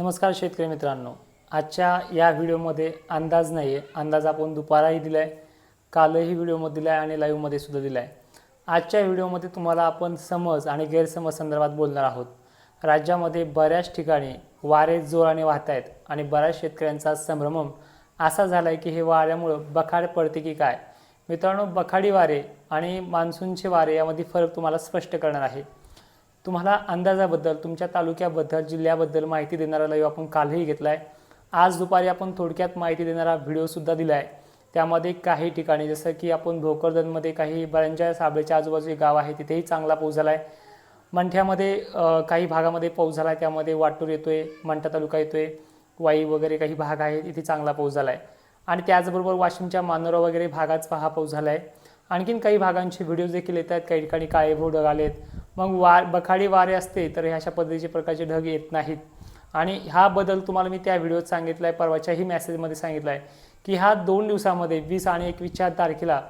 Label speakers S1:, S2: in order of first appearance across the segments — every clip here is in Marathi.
S1: नमस्कार शेतकरी मित्रांनो. आजच्या या व्हिडिओमध्ये अंदाज नाही आहे अंदाज आपण दुपाराही दिला आहे कालही व्हिडिओमध्ये दिला आहे आणि लाईव्हमध्ये सुद्धा दिला आहे आजच्या व्हिडिओमध्ये तुम्हाला आपण समज आणि गैरसमज संदर्भात बोलणार आहोत. राज्यामध्ये बऱ्याच ठिकाणी वारे जोराने वाहत आहेत आणि बऱ्याच शेतकऱ्यांचा संभ्रम असा झाला आहे की हे वाऱ्यामुळं बखाड पडते की काय? मित्रांनो बखाडी वारे आणि मान्सूनचे वारे यामध्ये फरक तुम्हाला स्पष्ट करणार आहे. तुम्हाला अंदाजाबद्दल तुमच्या तालुक्याबद्दल जिल्ह्याबद्दल माहिती देणारा लाईव्ह आपण कालही घेतला आहे आज दुपारी आपण थोडक्यात माहिती देणारा व्हिडिओसुद्धा दिला आहे त्यामध्ये काही ठिकाणी जसं की आपण भोकरदनमध्ये काही बरंजा साबळेच्या आजूबाजूचे गाव आहे तिथेही चांगला पाऊस झाला आहे मंठ्यामध्ये काही भागामध्ये पाऊस झाला आहे त्यामध्ये वाटूर येतोय मंठा तालुका येतोय वाई वगैरे काही भाग आहेत इथे चांगला पाऊस झाला आहे आणि त्याचबरोबर वाशिमच्या मानोरा वगैरे भागात हा पाऊस झाला आहे आणखीन काही भागांचे व्हिडिओज देखील येत आहेत काही ठिकाणी काळे भोडग आलेत मग वा बखाडी वारे असते तर ह्या अशा पद्धतीचे प्रकारचे ढग येत नाहीत. आणि हा बदल तुम्हाला मी त्या व्हिडिओत सांगितला आहे परवाच्याही मेसेजमध्ये सांगितला आहे की हा दोन दिवसामध्ये वीस आणि एकवीसच्या तारखेला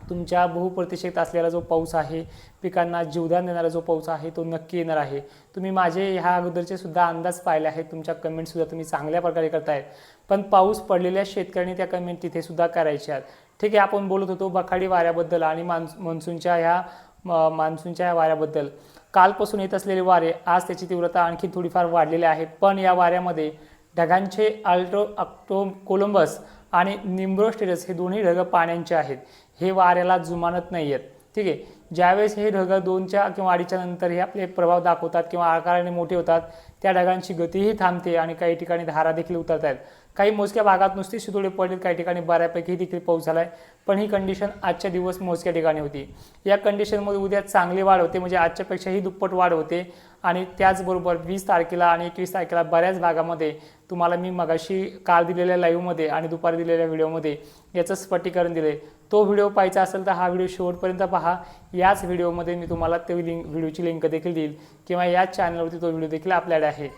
S1: तुमच्या बहुप्रतिक्षेत असलेला जो पाऊस आहे पिकांना जीवदान देणारा जो पाऊस आहे तो नक्की येणार आहे. तुम्ही माझे ह्या अगोदरचे सुद्धा अंदाज पाहिले आहेत तुमच्या कमेंटसुद्धा तुम्ही चांगल्या प्रकारे करतायत पण पाऊस पडलेल्या शेतकऱ्यांनी त्या कमेंट तिथे सुद्धा करायच्या. आहेत ठीक आहे आपण बोलत होतो बखाडी वाऱ्याबद्दल आणि मान्स मान्सूनच्या ह्या मान्सूनच्या वाऱ्याबद्दल. कालपासून येत असलेले वारे आज त्याची तीव्रता आणखी थोडीफार वाढलेली आहे. पण या वाऱ्यामध्ये ढगांचे अल्ट्रो अक्टो कोलंबस आणि निम्ब्रोस्टेरस हे दोन्ही ढग पाण्यांचे आहेत. हे वाऱ्याला जुमानत नाही आहेत. ठीक आहे? ज्यावेळेस हे ढग दोनच्या किंवा अडीच्या नंतर हे आपले प्रभाव दाखवतात किंवा आकाराने मोठे होतात त्या ढगांची गतीही थांबते आणि काही ठिकाणी धारा देखील उतरत आहेत. काही मोजक्या भागात नुसते शितोडे पडलेत काही ठिकाणी बऱ्यापैकी देखील पाऊस झाला आहे पण ही कंडिशन आजच्या दिवस मोजक्या ठिकाणी होती. या कंडिशनमध्ये उद्या चांगली वाढ होते म्हणजे आजच्यापेक्षाही दुप्पट वाढ होते आणि त्याचबरोबर वीस तारखेला आणि एकवीस तारखेला बऱ्याच भागामध्ये तुम्हाला मी मगाशी काल दिलेल्या लाईव्हमध्ये आणि दुपारी दिलेल्या व्हिडिओमध्ये याचं स्पष्टीकरण दिले तो व्हिडिओ पाहायचा असेल तर हा व्हिडिओ शेवटपर्यंत पहा. याच व्हिडिओमध्ये मी तुम्हाला ते लिंक व्हिडिओची लिंक देखील देईल. किंवा याच चॅनलवरती तो व्हिडिओ देखील आपल्याकडे आहे.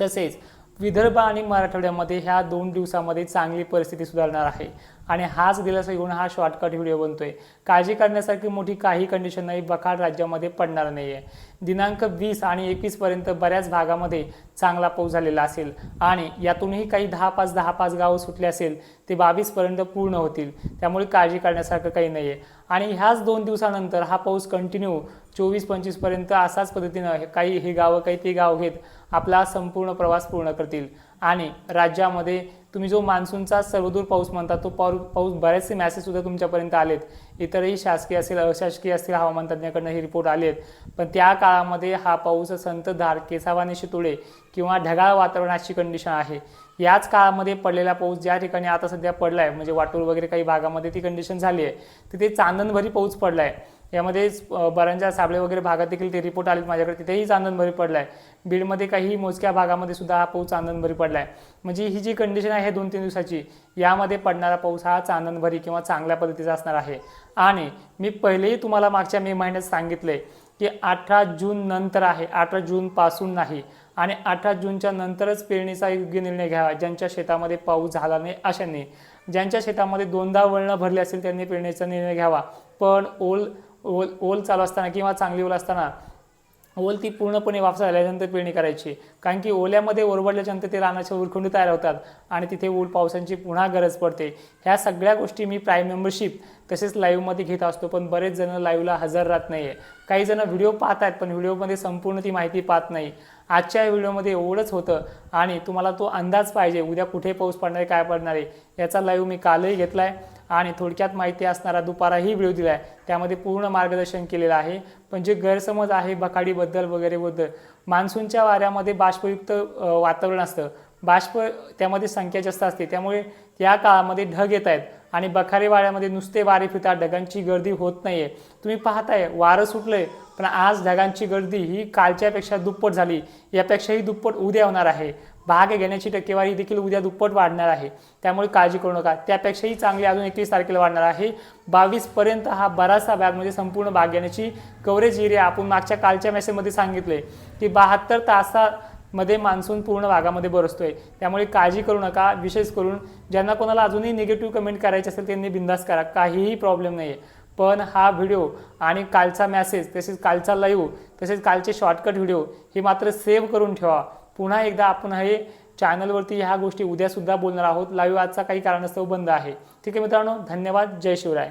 S1: तसेच विदर्भ आणि मराठवाड्यामध्ये ह्या दोन दिवसामध्ये चांगली परिस्थिती सुधारणार आहे. आणि हाच दिलासा घेऊन हा शॉर्टकट व्हिडिओ बनतोय. काळजी करण्यासारखी मोठी काही कंडिशन नाही बखाड राज्यामध्ये पडणार नाही आहे दिनांक वीस आणि एकवीसपर्यंत बऱ्याच भागामध्ये चांगला पाऊस झालेला असेल आणि यातूनही काही दहा पाच दहा पाच गावं सुटले असेल ते बावीसपर्यंत पूर्ण होतील. त्यामुळे काळजी करण्यासारखं काही नाही आहे आणि ह्याच दोन दिवसानंतर हा पाऊस कंटिन्यू चोवीस पंचवीसपर्यंत असाच पद्धतीनं काही हे गावं काही ते गाव घेत आपला संपूर्ण प्रवास पूर्ण करतील. आणि राज्यामध्ये तुम्ही जो मान्सूनचा सर्वदूर पाऊस म्हणता तो पाऊ पाऊस बरेचसे मॅसेजसुद्धा तुमच्यापर्यंत आलेत. इतरही शासकीय असेल अशासकीय असतील हवामान तज्ज्ञाकडनं हे रिपोर्ट आलेत पण त्या काळामध्ये हा पाऊस संतधार केसावाने शितुळे किंवा ढगाळ वातावरणाची कंडिशन आहे. याच काळामध्ये पडलेला पाऊस ज्या ठिकाणी आता सध्या पडला आहे म्हणजे वाटूर वगैरे काही भागामध्ये ती कंडिशन झाली आहे तिथे चांदणभरी पाऊस पडला आहे यामध्ये बरांजा साबळे वगैरे भागात देखील ते रिपोर्ट आले माझ्याकडे तिथेही चांदणभरी पडला आहे बीडमध्ये काही मोजक्या भागामध्ये सुद्धा हा पाऊस चांदणभरी पडला आहे म्हणजे ही जी कंडिशन आहे दोन तीन दिवसाची यामध्ये पडणारा पाऊस हा चांदणभरी किंवा चांगल्या पद्धतीचा असणार आहे. आणि मी पहिलेही तुम्हाला मागच्या मे महिन्यात सांगितले की अठरा जून नंतर आहे अठरा जूनपासून नाही. आणि अठरा जूनच्या नंतरच पेरणीचा योग्य निर्णय घ्यावा ज्यांच्या शेतामध्ये पाऊस झाला नाही अशांनी. ज्यांच्या शेतामध्ये दोनदा वळणं भरली असेल त्यांनी पेरणीचा निर्णय घ्यावा. पण ओल ओल ओल चालू असताना किंवा चांगली ओल असताना ओल ती पूर्णपणे वापस झाल्यानंतर पेरणी करायची. कारण की ओल्यामध्ये ओरबडल्याच्यानंतर ते रानाच्या उरखुंडी तयार होतात आणि तिथे ओल पावसांची पुन्हा गरज पडते. ह्या सगळ्या गोष्टी मी प्राईम मेंबरशिप तसेच लाईव्हमध्ये घेत असतो पण बरेच जण लाईव्हला हजर राहत नाही आहे काही जण व्हिडिओ पाहत आहेत पण व्हिडिओमध्ये संपूर्ण ती माहिती पाहत नाही. आजच्या व्हिडिओमध्ये एवढंच होतं आणि तुम्हाला तो अंदाज पाहिजे उद्या कुठे पाऊस पडणार आहे काय पडणार आहे याचा लाईव्ह मी कालही घेतला आहे आणि थोडक्यात माहिती असणारा दुपाराही व्हिडिओ दिला आहे त्यामध्ये पूर्ण मार्गदर्शन केलेलं आहे. पण जे गैरसमज आहे बखाडीबद्दल वगैरेबद्दल मान्सूनच्या वाऱ्यामध्ये बाष्पयुक्त वातावरण असतं. बाष्प त्यामध्ये संख्या जास्त असते. त्यामुळे या काळामध्ये ढग येत आहेत. आणि बखारी वाड्यामध्ये नुसते वारे फिरतात ढगांची गर्दी होत नाही आहे तुम्ही पाहताय वारं सुटलंय पण आज ढगांची गर्दी ही कालच्यापेक्षा दुप्पट झाली. यापेक्षाही दुप्पट उद्या होणार आहे. भाग घेण्याची टक्केवारी देखील उद्या दुप्पट वाढणार आहे. त्यामुळे काळजी करू नका. त्यापेक्षाही चांगली अजून एकवीस तारखेला वाढणार आहे. बावीसपर्यंत हा बराचसा भाग म्हणजे संपूर्ण भाग घेण्याची कव्हरेज एरिया आपण मागच्या कालच्या मेसेजमध्ये सांगितले की बहात्तर तासा मध्ये मान्सून पूर्ण भागामध्ये बरसतोय. त्यामुळे काळजी करू नका विशेष करून ज्यांना कोणाला अजूनही निगेटिव्ह कमेंट करायचे असेल त्यांनी बिंदास करा काहीही प्रॉब्लेम नाही आहे पण हा व्हिडिओ आणि कालचा मॅसेज तसेच कालचा लाईव्ह तसेच कालचे शॉर्टकट व्हिडिओ हे मात्र सेव्ह करून ठेवा. पुन्हा एकदा आपण हे चॅनलवरती ह्या गोष्टी उद्यासुद्धा बोलणार आहोत. लाईव्ह आजचा काही कारणास्तव बंद आहे. ठीक आहे मित्रांनो धन्यवाद. जय शिवराय.